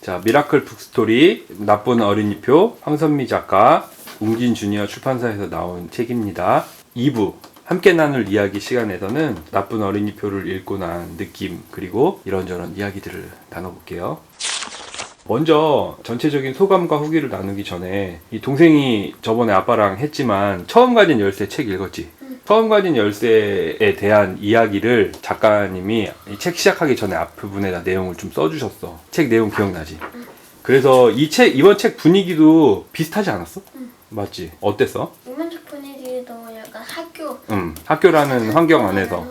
자, 미라클 북스토리, 나쁜 어린이표, 황선미 작가, 웅진 주니어 출판사에서 나온 책입니다. 2부, 함께 나눌 이야기 시간에서는 나쁜 어린이표를 읽고 난 느낌, 그리고 이런저런 이야기들을 나눠볼게요. 먼저 전체적인 소감과 후기를 나누기 전에 이 동생이 저번에 아빠랑 했지만 처음 가진 열쇠 책 읽었지? 처음 가진 열쇠에 대한 이야기를 작가님이 이 책 시작하기 전에 앞부분에다 내용을 좀 써주셨어. 책 내용 기억나지? 그래서 이 책, 이번 책 분위기도 비슷하지 않았어? 맞지? 어땠어? 이번 책 분위기도 약간 학교 음, 학교라는 환경 안에서.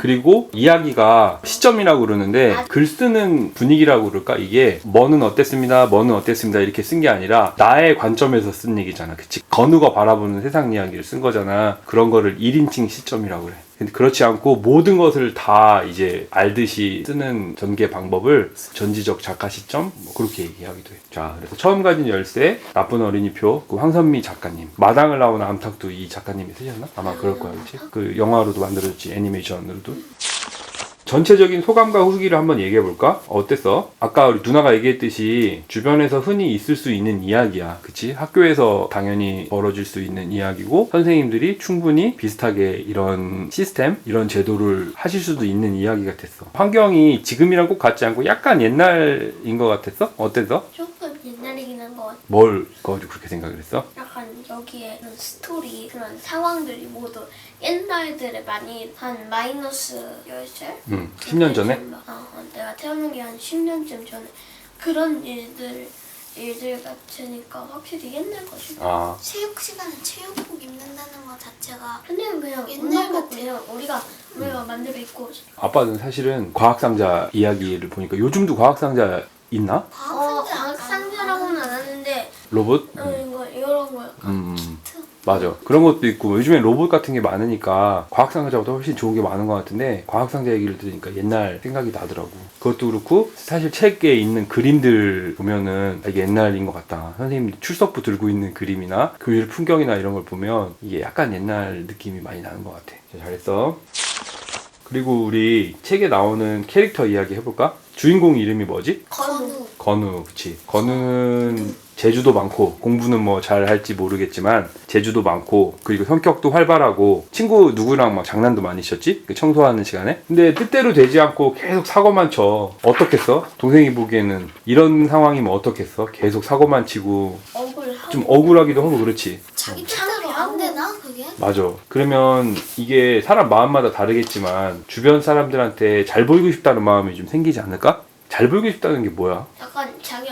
그리고 이야기가 시점이라고 그러는데 글 쓰는 분위기라고 그럴까? 이게 뭐는 어땠습니다 뭐는 어땠습니다 이렇게 쓴 게 아니라 나의 관점에서 쓴 얘기잖아. 그치? 건우가 바라보는 세상 이야기를 쓴 거잖아. 그런 거를 1인칭 시점이라고 그래 근데 그렇지 않고 모든 것을 다 이제 알듯이 쓰는 전개 방법을 전지적 작가 시점 뭐 그렇게 얘기하기도 해. 자, 그래서 처음 가진 열쇠 나쁜 어린이표 그 황선미 작가님 마당을 나오는 암탉도 이 작가님이 쓰셨나? 아마 그럴 거야, 그렇지? 그 영화로도 만들어졌지 애니메이션으로도. 전체적인 소감과 후기를 한번 얘기해 볼까? 어땠어? 아까 우리 누나가 얘기했듯이 주변에서 흔히 있을 수 있는 이야기야. 그치? 학교에서 당연히 벌어질 수 있는 이야기고 선생님들이 충분히 비슷하게 이런 시스템, 이런 제도를 하실 수도 있는 이야기 같았어. 환경이 지금이랑 꼭 같지 않고 약간 옛날인 것 같았어? 어땠어? 조금 옛날이긴 한 것 같아. 뭘 가지고 그렇게 생각을 했어? 약간 여기에 그런 스토리 그런 상황들이 모두 옛날들에 많이 한 마이너스 열살 음, 10년 전에? 어, 내가 태어난 게 한 10년쯤 전에 그런 일들 일들 같으니까 확실히 옛날 것이. 아, 체육 시간에 체육복 입는다는 것 자체가 근데 그냥 옛날 옛날 것 같아. 그냥 우리가 우리가 만들어 입고 아빠는 사실은 과학상자 이야기를 보니까 요즘도 과학상자 있나? 어 과학상자 과학 상자라고는 안 하는데 로봇? 어, 거 약간 음, 음. 키트 맞아. 그런 것도 있고 요즘엔 로봇 같은 게 많으니까 과학 상자보다 훨씬 좋은 게 많은 것 같은데 과학 상자 얘기를 들으니까 옛날 생각이 나더라고. 그것도 그렇고 사실 책에 있는 그림들 보면은 이게 옛날인 것 같다. 선생님이 출석부 들고 있는 그림이나 교실 풍경이나 이런 걸 보면 이게 약간 옛날 느낌이 많이 나는 것 같아. 잘했어. 그리고 우리 책에 나오는 캐릭터 이야기 해볼까? 주인공 이름이 뭐지? 건우 건우, 그치. 건우는 재주도 많고, 공부는 뭐 잘 할지 모르겠지만, 재주도 많고, 그리고 성격도 활발하고, 친구 누구랑 막 장난도 많이 쳤지? 그 청소하는 시간에? 근데 뜻대로 되지 않고 계속 사고만 쳐. 어떻겠어? 동생이 보기에는 이런 상황이면 어떻겠어? 계속 사고만 치고, 억울하고 좀 억울하기도 하고 그렇지. 자기 뜻대로 안 되나 그게? 맞아. 그러면 이게 사람 마음마다 다르겠지만, 주변 사람들한테 잘 보이고 싶다는 마음이 좀 생기지 않을까? 잘 보이고 싶다는 게 뭐야? 약간 자기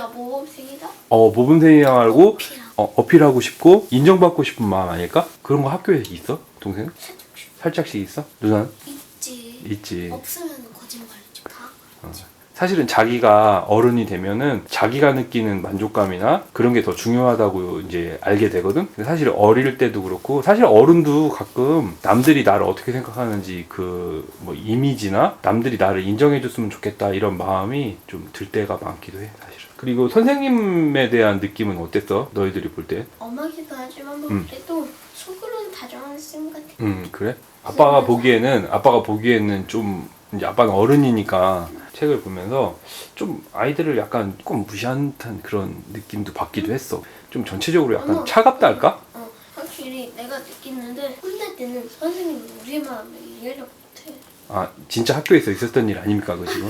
어, 피랑 어, 어필하고 싶고 인정받고 싶은 마음 아닐까? 그런 거 학교에 있어? 동생? 살짝씩 있어? 누나는? 있지 있지. 없으면 거짓말이죠 다 사실은 자기가 어른이 되면은 자기가 느끼는 만족감이나 그런 게 더 중요하다고 이제 알게 되거든? 근데 사실 어릴 때도 그렇고 사실 어른도 가끔 남들이 나를 어떻게 생각하는지 그 뭐 이미지나 남들이 나를 인정해 줬으면 좋겠다 이런 마음이 좀 들 때가 많기도 해 사실은. 그리고 선생님에 대한 느낌은 어땠어? 너희들이 볼 때? 엄하기도 하지만 뭐 음. 그래도 속으로는 다정한 쌤 같아. 음 그래? 아빠가 보기에는 아빠가 보기에는 좀 이제 아빠는 어른이니까 책을 보면서 좀 아이들을 약간 조금 무시한 듯한 그런 느낌도 받기도 했어. 좀 전체적으로 약간 어머. 차갑다 할까? 어, 확실히 내가 느끼는데 혼낼 때는 선생님이 우리 마음을 이해를 못해. 아 진짜 학교에서 있었던 일 아닙니까 그 지금?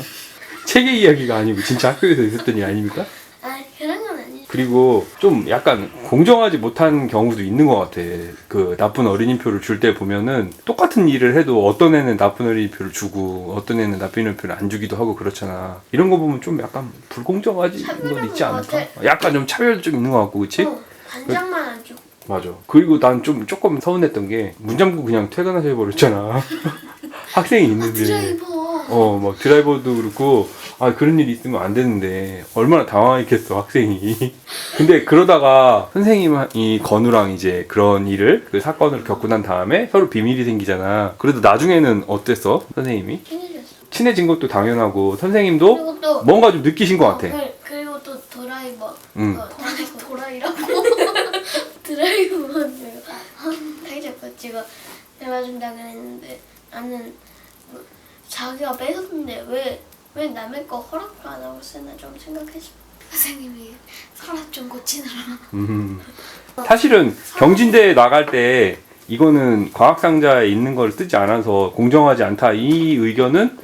책의 이야기가 아니고 진짜 학교에서 있었던 일 아닙니까? 아 그런 건 아니지. 그리고 좀 약간 공정하지 못한 경우도 있는 것 같아. 그 나쁜 어린이표를 줄 때 보면은 똑같은 일을 해도 어떤 애는 나쁜 어린이표를 주고 어떤 애는 나쁜 어린이표를 안 주기도 하고 그렇잖아. 이런 거 보면 좀 약간 불공정하지 건 있지 않을까? 약간 좀 차별도 좀 있는 것 같고, 그치? 어, 반장만 안 주고. 맞아. 그리고 난 좀 조금 서운했던 게 문장구 그냥 퇴근하셔 버렸잖아. 학생이 있는데. 드라이버 어, 막 드라이버도 그렇고, 아, 그런 일이 있으면 안 되는데, 얼마나 당황했겠어, 학생이. 근데 그러다가 선생님이 건우랑 이제 그런 일을, 그 사건을 겪고 난 다음에 서로 비밀이 생기잖아. 그래도 나중에는 어땠어, 선생님이? 친해졌어. 친해진 것도 당연하고, 선생님도 그리고 또 뭔가 좀 느끼신 것 같아. 그, 그리고 또 드라이버. 응. 어, 도라이라고. 드라이버는 내가 다이브 찍어 내가 준다 그랬는데 나는 뭐 자, 자기가 뺏었는데 왜, 왜 남의 거 허락도 안 하고 쓰나 좀 생각했어. 선생님이 서랍 좀 고치느라. 음. 사실은 경진대에 나갈 때 이거는 과학상자에 있는 걸 쓰지 않아서 공정하지 않다 이 의견은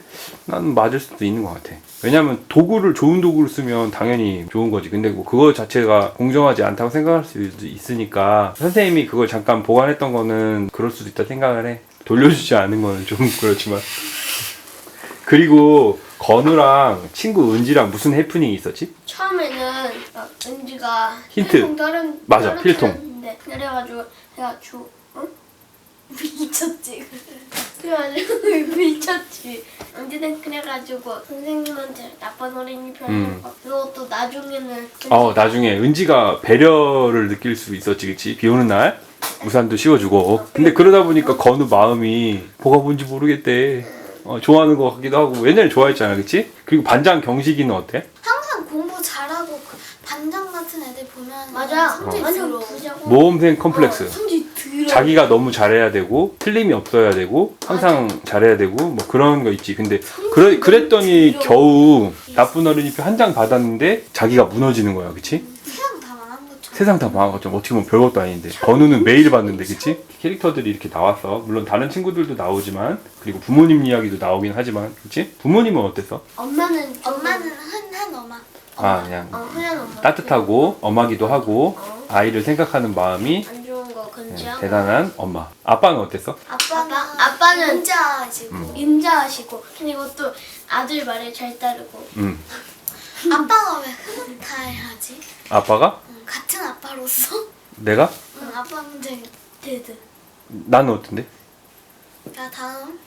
난 맞을 수도 있는 것 같아. 왜냐면 도구를 좋은 도구를 쓰면 당연히 좋은 거지. 근데 뭐 그거 자체가 공정하지 않다고 생각할 수 있으니까 선생님이 그걸 잠깐 보관했던 거는 그럴 수도 있다 생각을 해. 돌려주지 않은 거는 좀 그렇지만. 그리고 건우랑 친구 은지랑 무슨 해프닝이 있었지? 처음에는 막 은지가 힌트. 필통 다른 맞아, 필통. 틀었는데 그래가지고 내가 주 응? 미쳤지. 그래가지고 미쳤지. 언제든 그래가지고 선생님한테 나쁜 어린이표 음. 거. 그것도 나중에는 어 나중에 은지가 배려를 느낄 수 있었지 그치 비 오는 날 우산도 씌워주고 근데 그러다 보니까 건우 마음이 뭐가 뭔지 모르겠대 어, 좋아하는 것 같기도 하고 옛날에 좋아했잖아 그치 그리고 반장 경식이는 어때 항상 공부 잘하고 그 반장 같은 애들 보면 맞아. 성질 완전 들어. 부자고. 모험생 컴플렉스 어, 성질 들어. 자기가 너무 잘해야 되고 틀림이 없어야 되고 항상 잘해야 되고 뭐 그런 거 있지 근데 그래, 그랬더니 겨우 나쁜 어린이표 한 장 받았는데 자기가 무너지는 거야 그치 세상 다 망한 것처럼. 세상 다 망한 것처럼 어떻게 보면 별것도 아닌데 건우는 매일 봤는데 그치? 캐릭터들이 이렇게 나왔어 물론 다른 친구들도 나오지만 그리고 부모님 이야기도 나오긴 하지만 그치? 부모님은 어땠어? 엄마는 좀- 엄마는 흔한 엄마. 아 그냥 어 흔한 엄마. 따뜻하고 엄하기도 하고 어, 아이를 생각하는 마음이 안 좋은 거 네, 근지하고. 대단한 엄마 아빠는 어땠어? 아빠는 아빠- 아빠는 인자하시고 음. 인자하시고 그리고 또 아들 말을 잘 따르고 음 아빠가 왜 흐뭇해하지? 아빠가? 응, 같은 아빠로서 내가? 응, 아빠 문제 데드. 나는 어떤데? 자 다음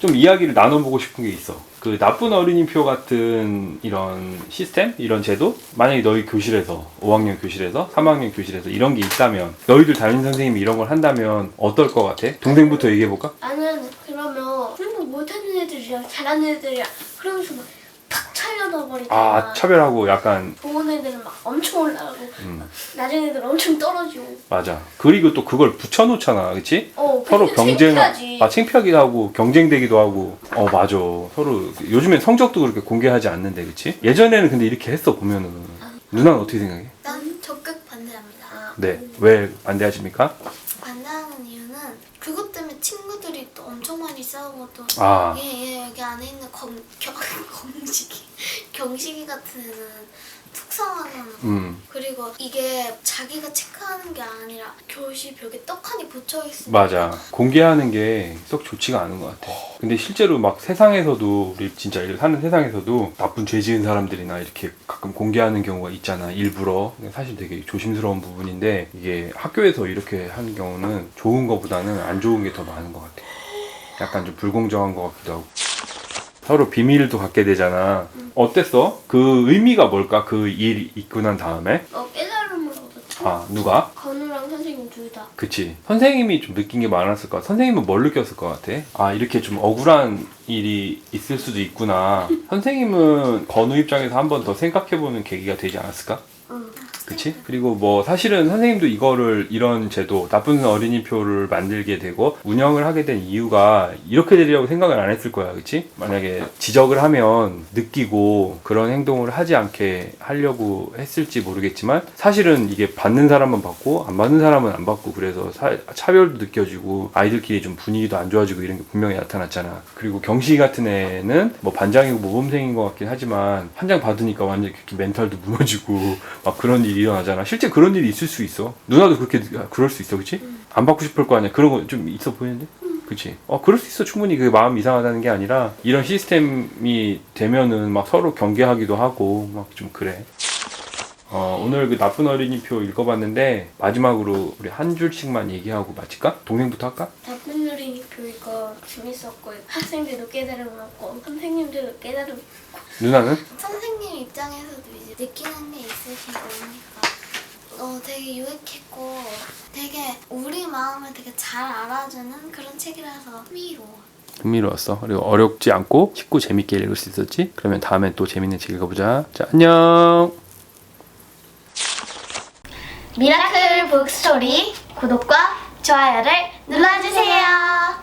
좀 이야기를 나눠보고 싶은 게 있어. 그 나쁜 어린이표 같은 이런 시스템, 이런 제도, 만약에 너희 교실에서 5학년 교실에서 3학년 교실에서 이런 게 있다면 너희들 담임 선생님이 이런 걸 한다면 어떨 것 같아? 동생부터 얘기해 볼까? 나는 그러면 공부 못하는 애들이랑 잘하는 애들이랑 그러면서 막 버리잖아. 아 차별하고 약간 좋은 애들은 막 엄청 올라가고 음, 낮은 애들은 엄청 떨어지고. 맞아. 그리고 또 그걸 붙여놓잖아, 그렇지? 어, 서로 경쟁, 창피하지. 아 창피하기도 하고 경쟁되기도 하고. 어 맞아. 서로 요즘엔 성적도 그렇게 공개하지 않는데, 그렇지? 예전에는 근데 이렇게 했어 보면은. 누나는 어떻게 생각해? 난 적극 반대합니다. 아, 네, 왜 반대하십니까? 반대하는 이유는 그것 때문에 친구들이 또 엄청 많이 싸우고 또 아. 얘, 얘 여기 안에 있는 검, 경, 검식 이 경식이 같은 애는 특성화잖아. 음. 그리고 이게 자기가 체크하는 게 아니라 교실 벽에 떡하니 붙여 있으니까 맞아. 공개하는 게 썩 좋지가 않은 것 같아. 근데 실제로 막 세상에서도, 우리 진짜 이 사는 세상에서도 나쁜 죄 지은 사람들이나 이렇게 가끔 공개하는 경우가 있잖아. 일부러. 사실 되게 조심스러운 부분인데, 이게 학교에서 이렇게 하는 경우는 좋은 것보다는 안 좋은 게 더 많은 것 같아. 약간 좀 불공정한 것 같기도 하고. 서로 비밀도 갖게 되잖아. 어땠어? 그 의미가 뭘까? 그 일 있고 난 다음에? 어, 깨달음을 얻었죠. 아, 누가? 건우랑 선생님 둘 다. 그치. 선생님이 좀 느낀 게 많았을 것 같아. 선생님은 뭘 느꼈을 것 같아? 아, 이렇게 좀 억울한 일이 있을 수도 있구나. 선생님은 건우 입장에서 한 번 더 생각해보는 계기가 되지 않았을까? 응. 그치? 그리고 뭐 사실은 선생님도 이거를 이런 제도, 나쁜 어린이표를 만들게 되고 운영을 하게 된 이유가 이렇게 되리라고 생각을 안 했을 거야. 그치? 만약에 지적을 하면 느끼고 그런 행동을 하지 않게 하려고 했을지 모르겠지만 사실은 이게 받는 사람만 받고 안 받는 사람은 안 받고 그래서 사- 차별도 느껴지고 아이들끼리 좀 분위기도 안 좋아지고 이런 게 분명히 나타났잖아. 그리고 경시 같은 애는 뭐 반장이고 모범생인 것 같긴 하지만 한 장 받으니까 완전 이렇게 멘탈도 무너지고 막 그런 일이 일어나잖아. 실제 그런 일이 있을 수 있어. 누나도 그렇게 그럴 수 있어, 그렇지? 안 받고 싶을 거 아니야. 그런 거 좀 있어 보이는데, 그렇지? 어, 그럴 수 있어. 충분히 그 마음 이상하다는 게 아니라 이런 시스템이 되면은 막 서로 경계하기도 하고 막 좀 그래. 어, 오늘 그 나쁜 어린이표 읽어봤는데 마지막으로 우리 한 줄씩만 얘기하고 마칠까? 동생부터 할까? 나쁜 어린이표 이거 재밌었고 학생들도 깨달음 얻고 선생님들도 깨달음 누나는? 선생님 입장에서도 이제 느끼는 게 있으시고 그러니까 어 되게 유익했고 되게 우리 마음을 되게 잘 알아주는 그런 책이라서 흥미로워. 흥미로웠어. 그리고 어렵지 않고 쉽고 재밌게 읽을 수 있었지? 그러면 다음에 또 재밌는 책 읽어보자. 자, 안녕! 미라클 북스토리 구독과 좋아요를 눌러주세요.